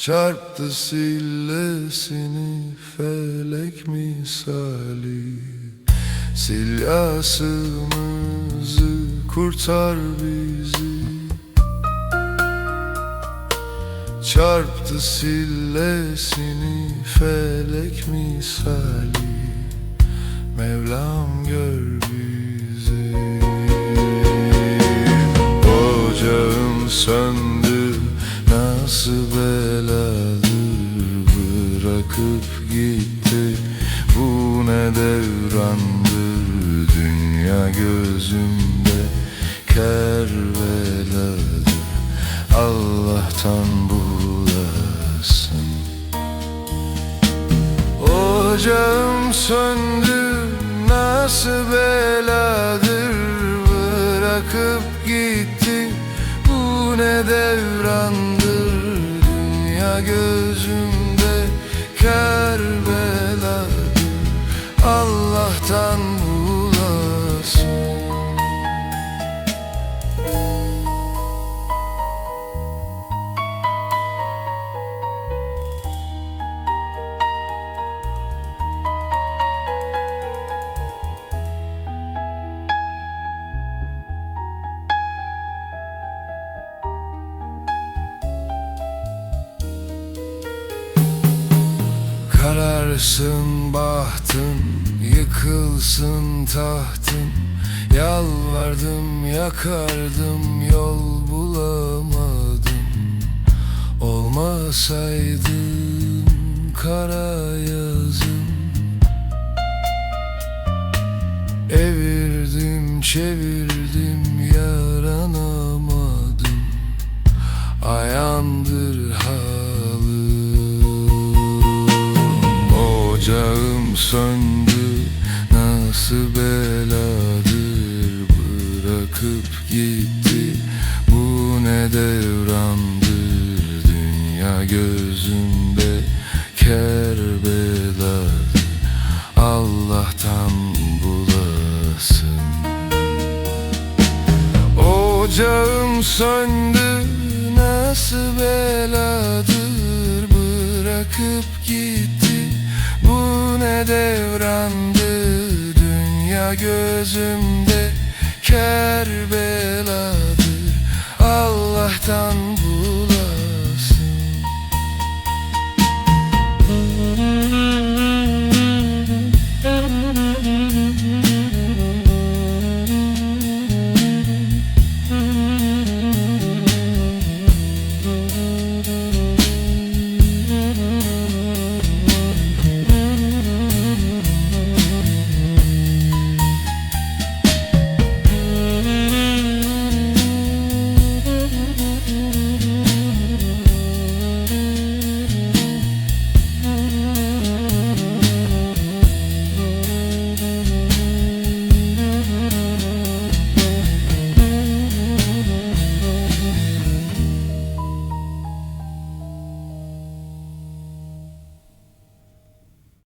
Çarptı sillesini felek misali. Sil yasımızı kurtar bizi. Çarptı sillesini felek misali. Mevlam gör bizi Bırakıp gitti. Bu ne devrandır Dünya gözümde? Kerbeladır. Allah'tan bulasın. Ocağım söndü. Nasıl beladır? Bırakıp gitti. Bu ne devrandır? Dünya gözümde Kararsın bahtın, yıkılsın tahtın. Yalvardım, yakardım, yol bulamadım. Olmasaydın kara yazım Evirdim, çevirdim, söndü Nasıl beladır Bırakıp gitti? Bu ne devrandır Dünya gözümde Kerbeladır. Allah'tan bulasın. Ocağım söndü nasıl beladır Bırakıp gitti bu ne devrandı Dünya gözümde kerbeladır. Allah'tan